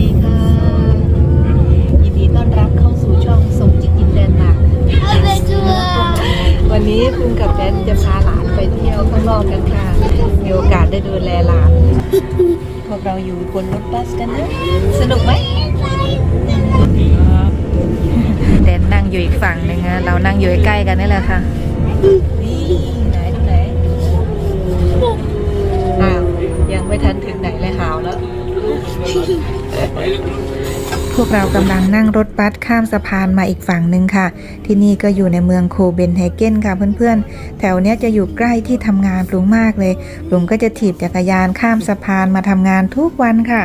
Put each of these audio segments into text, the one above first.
ดีค่ะ ยินดีต้อนรับเข้าสู่ช่องสมจิตอินแดนมาร์กวันนี้คุณกับแดนจะพาหลานไปเที่ยวข้างนอกกันค่ะ มีโอกาสได้ดูแลหลาน พวกเราอยู่บนรถบัสกันนะ สนุกไหมแดนนั่งอยู่อีกฝั่งหนึ่งนะเรานั่งอยู่ใกล้ๆกันนี่แหละค่ะ พวกเรากำลังนั่งรถบัสข้ามสะพานมาอีกฝั่งหนึ่งค่ะ ที่นี่ก็อยู่ในเมืองโคเบนเฮเกนค่ะเพื่อนๆ แถวเนี้ยจะอยู่ใกล้ที่ทำงานลุงมากเลยลุงก็จะถีบจักรยานข้ามสะพานมาทำงานทุกวันค่ะ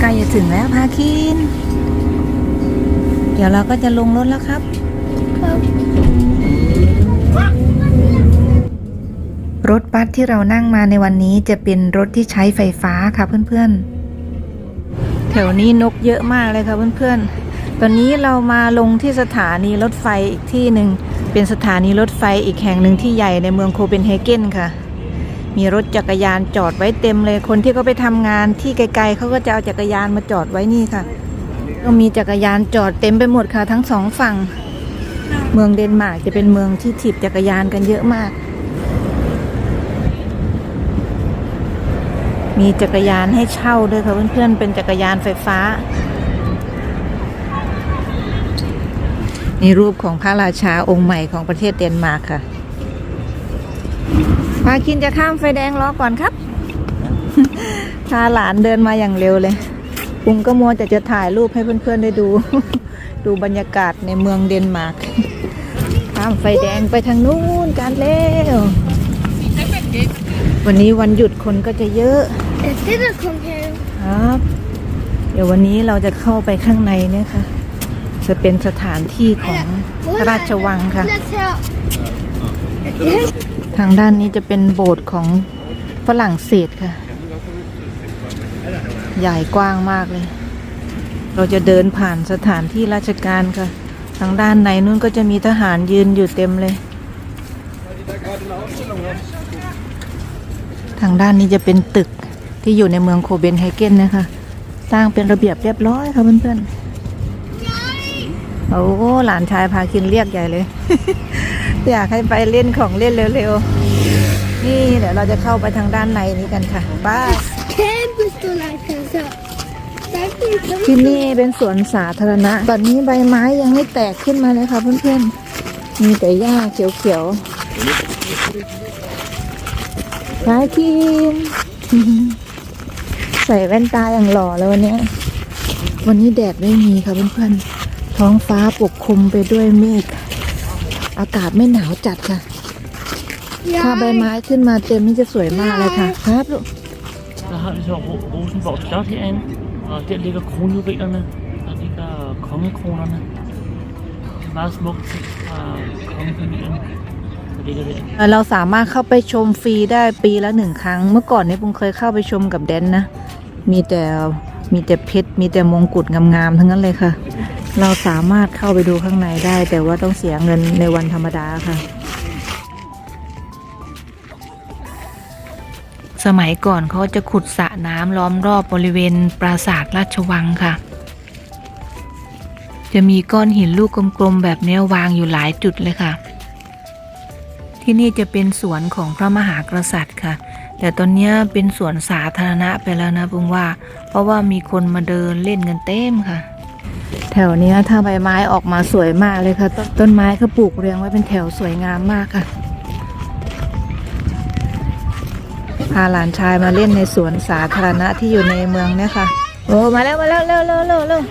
ใกล้จะถึงแล้วพาคิน เดี๋ยวเราก็จะลงรถแล้วครับรถบัสที่เรานั่งมาในวันนี้จะเป็นรถที่ใช้ไฟฟ้าค่ะเพื่อนๆ แถวนี้นกเยอะมากเลยค่ะเพื่อนๆ ตอนนี้เรามาลงที่สถานีรถไฟอีกที่หนึ่ง เป็นสถานีรถไฟอีกแห่งหนึ่งที่ใหญ่ในเมืองโคเปนเฮเกนค่ะ มีรถจักรยานจอดไว้เต็มเลย คนที่เขาไปทำงานที่ไกลๆเขาก็จะเอาจักรยานมาจอดไว้นี่ค่ะ ก็มีจักรยานจอดเต็มไปหมดค่ะทั้งสองฝั่ง เมืองเดนมาร์กจะเป็นเมืองที่ถีบจักรยานกันเยอะมาก มีจักรยานให้เช่าด้วยค่ะเพื่อนๆ เป็นจักรยานไฟฟ้า นี่รูปของพระราชาองค์ใหม่ของประเทศเดนมาร์กค่ะ พาคินจะข้ามไฟแดงรอก่อนครับ พาหลานเดินมาอย่างเร็วเลยปุงก็มัวแต่จะถ่ายรูปให้เพื่อนๆได้ดู ดูบรรยากาศในเมืองเดนมาร์ก ข้ามไฟแดงไปทางนู้นกันเร็ววันนี้วันหยุดคนก็จะเยอะ It didn't come here. ครับ เดี๋ยววันนี้เราจะเข้าไปข้างในเนี่ยค่ะ จะเป็นสถานที่ของพระราชวังค่ะ Let's help. ทางด้านนี้จะเป็นโบสถ์ของฝรั่งเศสค่ะ ใหญ่กว้างมากเลย เราจะเดินผ่านสถานที่ราชการค่ะ ทางด้านในนู้นก็จะมีทหารยืนอยู่เต็มเลย ทางด้านนี้จะเป็นตึก ที่อยู่ในเมืองโคเบนไฮเกนนะคะ สร้างเป็นระเบียบเรียบร้อยค่ะเพื่อนๆ โอ้หลานชายพาคินเรียกใหญ่เลย อยากให้ไปเล่นของเล่นเร็วๆ นี่เดี๋ยวเราจะเข้าไปทางด้านในนี้กันค่ะบ้าที่นี่เป็นสวนสาธารณะ ตอนนี้ใบไม้ยังไม่แตกขึ้นมาเลยค่ะเพื่อนๆ มีแต่หญ้าเขียวๆพาคิน ใส่แว่นตาอย่างหล่อเลยวันเนี้ยวันนี้แดดไม่มีค่ะเพื่อนๆ ท้องฟ้าปกคลุมไปด้วยเมฆ อากาศไม่หนาวจัดค่ะ ถ้าใบไม้ขึ้นมาเต็มนี่จะสวยมากเลยค่ะ ครับลูก Der har vi så Ro- Rosenborg Slot herinde, og der ligger kronjuvelerne, der ligger kongekronerne. Meget smukt ting fra kongefamilien, der ligger der. เราสามารถเข้าไปชมฟรีได้ปีละหนึ่งครั้ง เมื่อก่อนเนี่ยปุงเคยเข้าไปชมกับแดนนะ มีแต่มีแต่เพชรมีแต่มงกุฎงามๆทั้งนั้นเลยค่ะ เราสามารถเข้าไปดูข้างในได้ แต่ว่าต้องเสียเงินในวันธรรมดาค่ะ สมัยก่อนเขาจะขุดสระน้ำล้อมรอบบริเวณปราสาทราชวังค่ะ จะมีก้อนหินลูกกลมๆแบบนี้วางอยู่หลายจุดเลยค่ะ ที่นี่จะเป็นสวนของพระมหากษัตริย์ค่ะ แต่ตอนนี้เป็นสวนสาธารณะไปแล้วนะปุงว่า เพราะว่ามีคนมาเดินเล่นกันเต็มค่ะ แถวนี้ถ้าใบไม้ออกมาสวยมากเลยค่ะ ต้นต้นไม้เขาปลูกเรียงไว้เป็นแถวสวยงามมากค่ะพาหลานชายมาเล่นในสวนสาธารณะที่อยู่ในเมืองเนี่ยค่ะ โอ้ มาแล้ว มาแล้ว เร็วเร็วเร็วเร็ว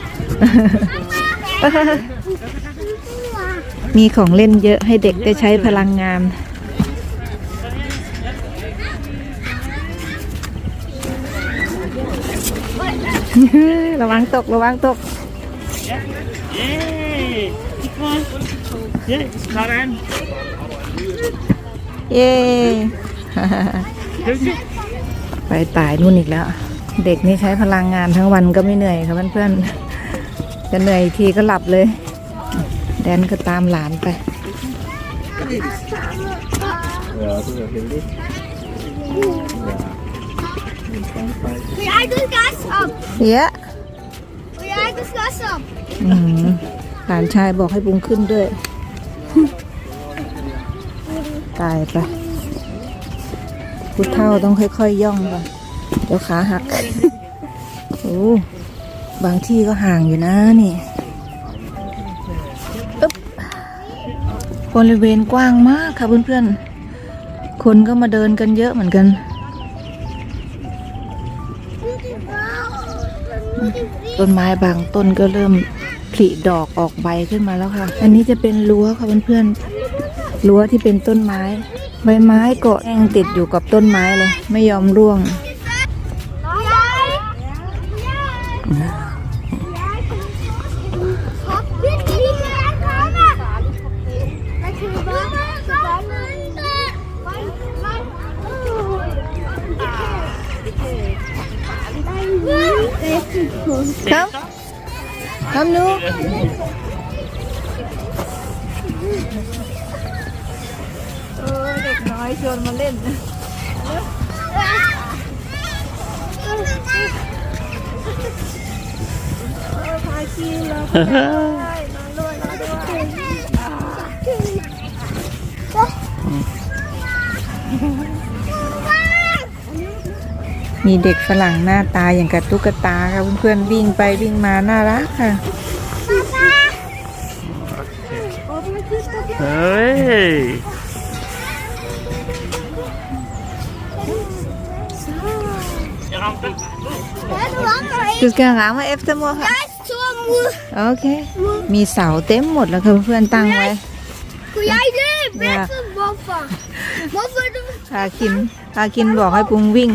มีของเล่นเยอะให้เด็กได้ใช้พลังงาน ระวังตก ระวังตก Yay! Keep on! Yeah, sådan. เย้ไปตายนู่นอีกแล้ว เด็กนี่ใช้พลังงานทั้งวันก็ไม่เหนื่อยค่ะเพื่อนๆจะเหนื่อยอีกทีก็หลับเลย แดนก็ตามหลานไป Wait, I just got some. เยอะ das Wasser. อืมหลานชายบอกให้บุงขึ้นด้วย ตายไปผู้เท่าต้องค่อยๆย่องก่อนเดี๋ยวขาหัก โอ้บางที่ก็ห่างอยู่นะนี่ บริเวณกว้างมากค่ะเพื่อนๆ คนก็มาเดินกันเยอะเหมือนกัน ต้นไม้บางต้นก็เริ่มผลิดอกออกใบขึ้นมาแล้วค่ะ อันนี้จะเป็นรั้วค่ะเพื่อนๆ รั้วที่เป็นต้นไม้ ใบไม้เกาะแองติดอยู่กับต้นไม้เลย ไม่ยอมร่วง ครับครับหนูเออเด็กน้อยชวนมาเล่นพาคีเรา มีเด็กฝรั่งหน้าตาอย่างกับตุ๊กตาค่ะเพื่อนๆวิ่งไปวิ่งมาน่ารักค่ะ Hey. Du skal ramme efter mor her. Sommer. โอเค มีเสาเต็มหมดแล้วค่ะเพื่อนๆตั้งไว้ Kunne jeg løbe Ja. etter morfar? Hvorfor du พาคินพาคินบอกให้ปุงวิ่ง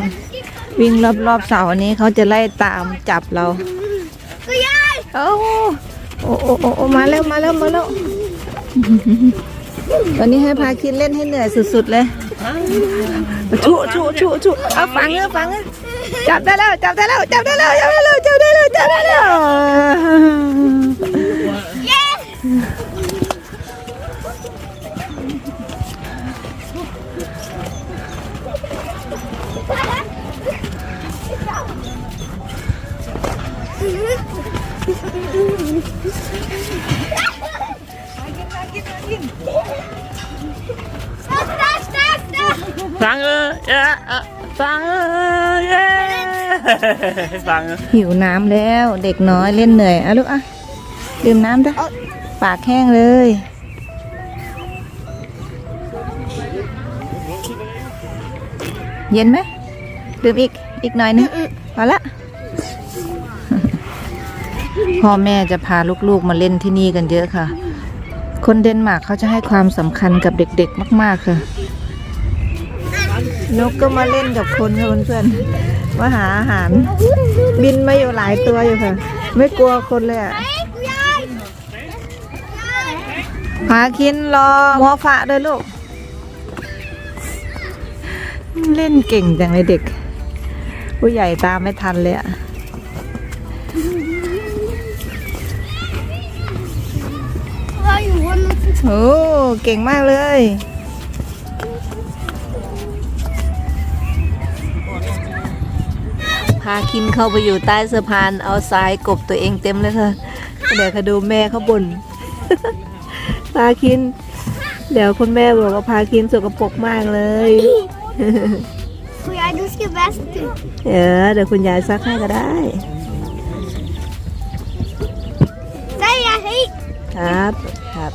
วิ่งรอบๆเสาอันนี้เขาจะไล่ตามจับเราเฮ้ยโอ้โอ้โอ้โอ้โอมาแล้วมาแล้วมาแล้ววันนี้ให้พาคินเล่นให้เหนื่อยสุดๆเลยชุชุชุชุเอาฟังเออฟังเออจับได้แล้วจับได้แล้วจับได้แล้วจับได้แล้วจับได้แล้วจับได้แล้ว Yeah! Fange! หิวน้ำแล้ว เด็กน้อยเล่นเหนื่อยอะลูกอะดื่มน้ำด้วยปากแห้งเลย เย็นไหมดื่มอีกอีกหน่อยนึงพอละพ่อแม่จะพาลูกๆมาเล่นที่นี่กันเยอะค่ะ คนเดนมาร์กเขาจะให้ความสำคัญกับเด็กๆมาก ๆ ค่ะ นกก็มาเล่นกับคนค่ะเพื่อนๆ มาหาอาหาร บินมาอยู่หลายตัวอยู่ค่ะ ไม่กลัวคนเลยอะ Kunne jeg? พาคินรอหมอฝะด้วยลูก เล่นเก่งจังเลยเด็ก ผู้ใหญ่ตามไม่ทันเลยอะโอ้เก่งมากเลยาคินเข้าไปอยู่ใต้สะพานเอาทรายกบตัวเองเต็มเลยค่ะ เดี๋ยวเขาดูแม่เขาบ่นพาคิน เดี๋ยวคุณแม่บอกว่าพาคินสกปรกมากเลย Kunne jeg du skal vaske? เออเดี๋ยวคุณยายซักให้ก็ได้ Der er jeg helt. ครับครับ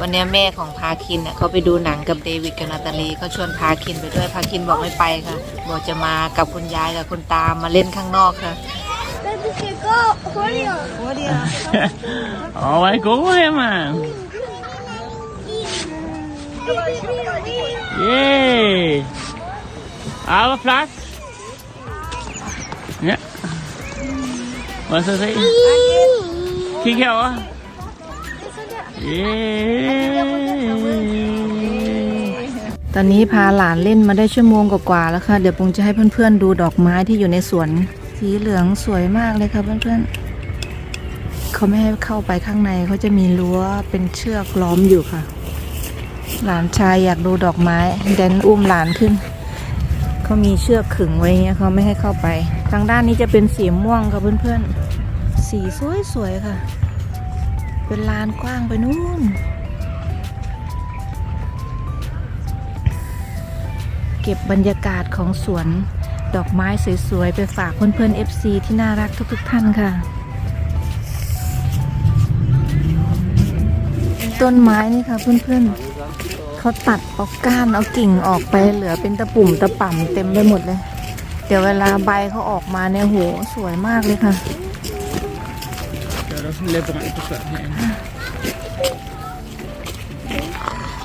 วันนี้แม่ของพาคินเนี่ยเขาไปดูหนังกับเดวิดกับนาตาลีเขาชวนพาคินไปด้วยพาคินบอกไม่ไปค่ะบอกจะมากับคุณยายกับคุณตามาเล่นข้างนอกค่ะ Men du skal gå hurtigere. โอ้เดียว Åh, hvor er I gode her, mand! Yay! Ah, hvor flot! Ja. Må jeg så se? ตอนนี้พาหลานเล่นมาได้ชั่วโมงกว่าๆแล้วค่ะ เดี๋ยวปุงจะให้เพื่อนๆดูดอกไม้ที่อยู่ในสวน สีเหลืองสวยมากเลยค่ะเพื่อนๆเขาไม่ให้เข้าไปข้างในเขาจะมีรั้วเป็นเชือกล้อมอยู่ค่ะ หลานชายอยากดูดอกไม้แดนอุ้มหลานขึ้นเขามีเชือกขึงไว้เงี้ยเขาไม่ให้เข้าไป ทางด้านนี้จะเป็นสีม่วงค่ะเพื่อนๆ สีสวยๆค่ะ เป็นลานกว้างไปนู่น เก็บบรรยากาศของสวนดอกไม้สวย ๆ ไปฝากเพื่อนๆ FC ที่น่ารักทุก ๆ ท่านค่ะ ต้นไม้นี่ค่ะเพื่อนๆเขาตัดเอาก้านเอากิ่งออกไปเหลือเป็นตะปุ่มตะป่ำเต็มไปหมดเลย เดี๋ยวเวลาใบเขาออกมาเนี่ยโหสวยมากเลยค่ะ Der er også en labyrint på før herinde.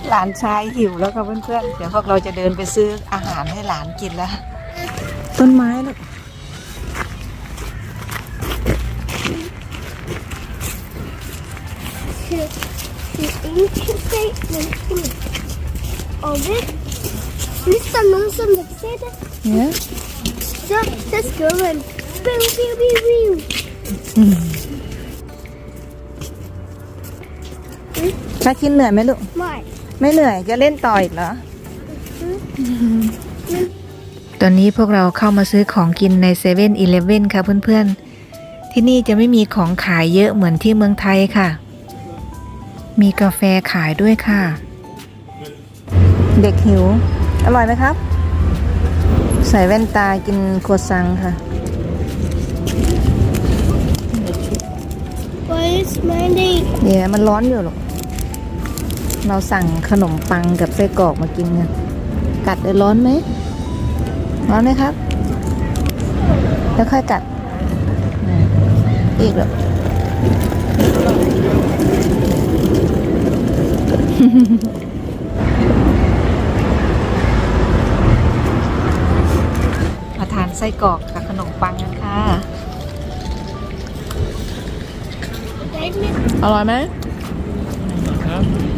หลานชายหิวแล้วค่ะเพื่อนๆ เดี๋ยวพวกเราจะเดินไปซื้ออาหารให้หลานกินแล้ว ต้นไม้ลูก The ancient statement of it. Lyssna någon som ser det. เนี่ย Så, så ska man. Biu, biu, biu, biu. ถ้าคิดเหนื่อยไหมลูก Nej. ไม่เหนื่อยจะเล่นต่ออีกเหรอ ตอนนี้พวกเราเข้ามาซื้อของกินในเซเว่นอีเลฟเว่นค่ะเพื่อนๆ ที่นี่จะไม่มีของขายเยอะเหมือนที่เมืองไทยค่ะ มีกาแฟขายด้วยค่ะ เด็กหิว อร่อยไหมครับ ใส่แว่นตากินโครัวซังค่ะ Vad är smiling? เดี๋ยวมันร้อนอยู่หรอก เราสั่งขนมปังกับไส้กรอกมากินกันกัดได้ร้อนไหม ร้อนไหมครับ แล้วค่อยกัดอ่าอีกหรอมาทานไส้กรอกกับขนมปังกันค่ะ อร่อยไหม Ja. Nå, sådan noget.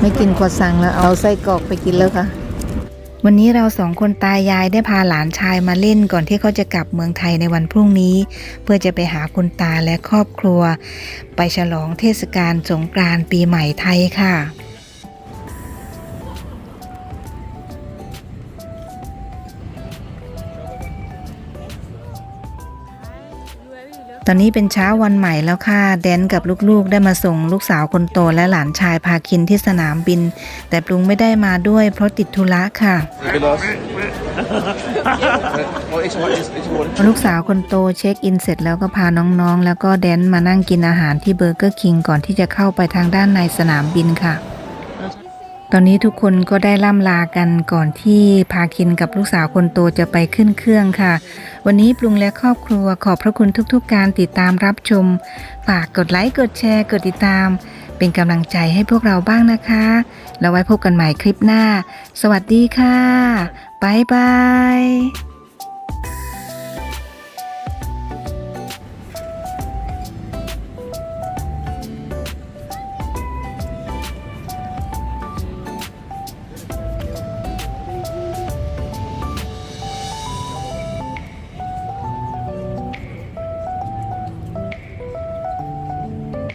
ไม่กินครัวซังแล้วเอาไส้กรอกไปกินแล้วค่ะ วันนี้เราสองคนตายายได้พาหลานชายมาเล่นก่อนที่เขาจะกลับเมืองไทยในวันพรุ่งนี้ เพื่อจะไปหาคุณตาและครอบครัว ไปฉลองเทศกาลสงกรานต์ปีใหม่ไทยค่ะ ตอนนี้เป็นเช้าวันใหม่แล้วค่ะ แดนกับลูกๆ ได้มาส่งลูกสาวคนโตและหลานชายพาคินที่สนามบิน แต่ปรุงไม่ได้มาด้วยเพราะติดธุระค่ะ Helaas. oh, ik zou eens, ik zou ลูกสาวคนโตเช็คอินเสร็จแล้วก็พาน้องๆ แล้วก็แดนมานั่งกินอาหารที่เบอร์เกอร์คิงก่อนที่จะเข้าไปทางด้านในสนามบินค่ะ ตอนนี้ทุกคนก็ได้ล่ำลากันก่อนที่พาคินกับลูกสาวคนโตจะไปขึ้นเครื่องค่ะ วันนี้ปรุงและครอบครัวขอบพระคุณทุกๆการติดตามรับชม ฝากกดไลค์กดแชร์ กดติดตาม เป็นกำลังใจให้พวกเราบ้างนะคะ แล้วไว้พบกันใหม่คลิปหน้า สวัสดีค่ะบ๊ายบาย